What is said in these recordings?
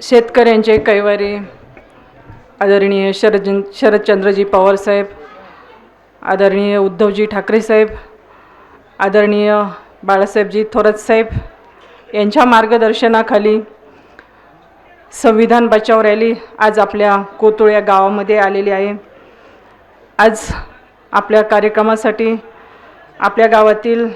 शेतकऱ्यांचे कैवारी आदरणीय शरदजन शरदचंद्रजी पवारसाहेब आदरणीय उद्धवजी ठाकरे साहेब आदरणीय बाळासाहेबजी थोरातसाहेब यांच्या मार्गदर्शनाखाली संविधान बचाव रॅली आज आपल्या कोतुळ या गावामध्ये आलेली आहे. आज आपल्या कार्यक्रमासाठी आपल्या गावातील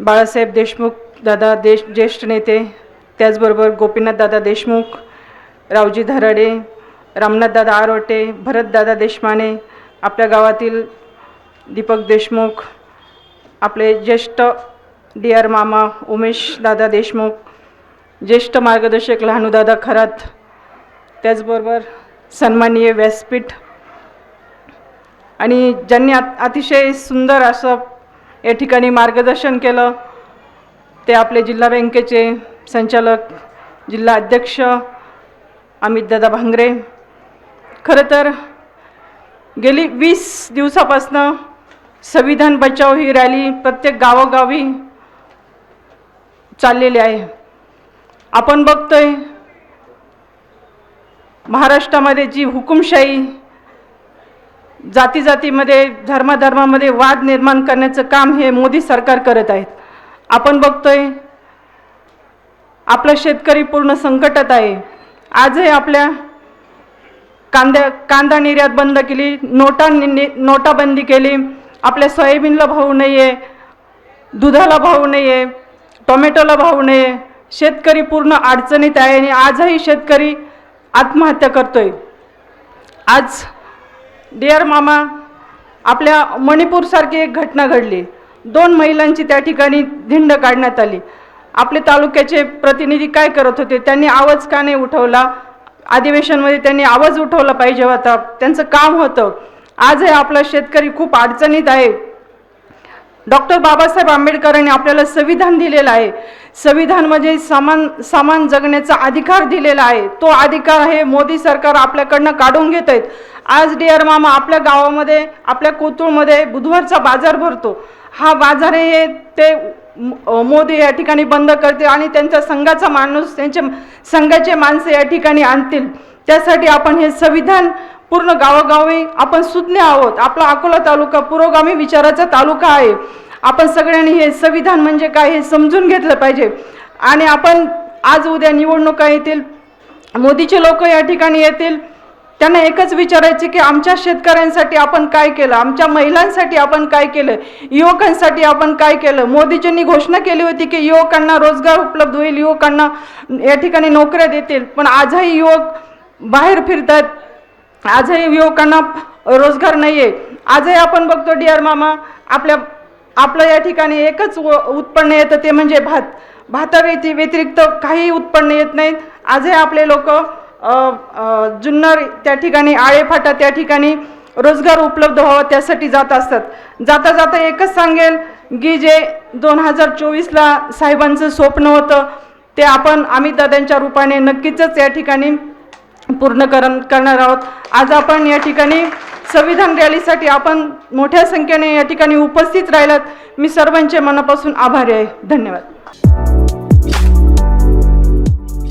बाळासाहेब देशमुख दादा देश ज्येष्ठ नेते त्याचबरोबर गोपीनाथदादा देशमुख रावजी धराडे रामनाथदादा आरोटे भरतदादा देशमाने आपल्या गावातील दीपक देशमुख आपले ज्येष्ठ डी आर मामा उमेश दादा देशमुख ज्येष्ठ मार्गदर्शक लहानूदादा खरात त्याचबरोबर सन्माननीय व्यासपीठ आणि ज्यांनी आत अतिशय सुंदर असं या ठिकाणी मार्गदर्शन केलं ते आपले जिल्हा बँकेचे संचालक जिल्हा अध्यक्ष अमितदादा भांगरे. खरं तर गेली वीस दिवसापासनं संविधान बचाव ही रॅली प्रत्येक गावोगावी चाललेली आहे. आपण बघतोय महाराष्ट्रामध्ये जी हुकुमशाही जाती जातीमध्ये धर्माधर्मामध्ये वाद निर्माण करण्याचं काम हे मोदी सरकार करत आहेत. आपण बघतोय आपला शेतकरी पूर्ण संकटात आहे. आजही आपल्या कांद्या कांदा निर्यात बंद केली नोटा नोटाबंदी केली. आपल्या सोयाबीनला भाव नाही आहे दुधाला भाव नाही आहे टोमॅटोला भाव नाही आहे शेतकरी पूर्ण अडचणीत आहे आणि आजही शेतकरी आत्महत्या करतोय. आज डिअर मामा आपल्या मणिपूरसारखी एक घटना घडली. दोन महिलांची त्या ठिकाणी धिंड काढण्यात आली. आपले तालुक्याचे प्रतिनिधी काय करत होते? त्यांनी आवाज का नाही उठवला? अधिवेशनमध्ये त्यांनी आवाज उठवला पाहिजे होता. त्यांचं काम होतं. आजही आपला शेतकरी खूप अडचणीत आहे. डॉक्टर बाबासाहेब आंबेडकरांनी आपल्याला संविधान दिलेलं आहे. संविधान म्हणजे समान समान जगण्याचा अधिकार दिलेला आहे. तो अधिकार हे मोदी सरकार आपल्याकडनं काढून घेत आहेत. आज डी आर मामा आपल्या गावामध्ये आपल्या कोतुळमध्ये बुधवारचा बाजार भरतो. हा बाजार हे ते मोदी या ठिकाणी बंद करतील आणि त्यांच्या संघाचा माणूस त्यांचे संघाचे माणसे या ठिकाणी आणतील. त्यासाठी आपण हे संविधान पूर्ण गावोगावी आपण सुज्ञ आहोत. आपला अकोला तालुका पुरोगामी विचाराचा तालुका आहे. आपण सगळ्यांनी हे संविधान म्हणजे काय हे समजून घेतलं पाहिजे. आणि आपण आज उद्या निवडणुका येतील मोदीचे लोक या ठिकाणी येतील त्यांना एकच विचारायचे की आमच्या शेतकऱ्यांसाठी आपण काय केलं? आमच्या महिलांसाठी आपण काय केलं? युवकांसाठी आपण काय केलं? मोदीजींनी घोषणा केली होती की युवकांना रोजगार उपलब्ध होईल युवकांना या ठिकाणी नोकऱ्या देतील. पण आजही युवक बाहेर फिरतात. आजही युवकांना रोजगार नाही आहे आजही आपण बघतो डिअर मामा आपल्या आपलं या ठिकाणी एकच व- उत्पन्न येतं ते म्हणजे भात. भाता व्यतिरिक्त काही उत्पन्न येत नाहीत. आजही आपले लोक जुन्नर त्या ठिकाणी आळेफाटा त्या ठिकाणी रोजगार उपलब्ध व्हावा त्यासाठी जात असतात. जाता जाता एकच सांगेल की जे दोन हजार चोवीसला साहेबांचं स्वप्न होतं ते आपण अमितदादांच्या रूपाने नक्कीच या ठिकाणी पूर्ण करण करणार आहोत. आज आपण या ठिकाणी संविधान रॅलीसाठी आपण मोठ्या संख्येने या ठिकाणी उपस्थित राहिलात. मी सर्वांचे मनापासून आभारी आहे. धन्यवाद.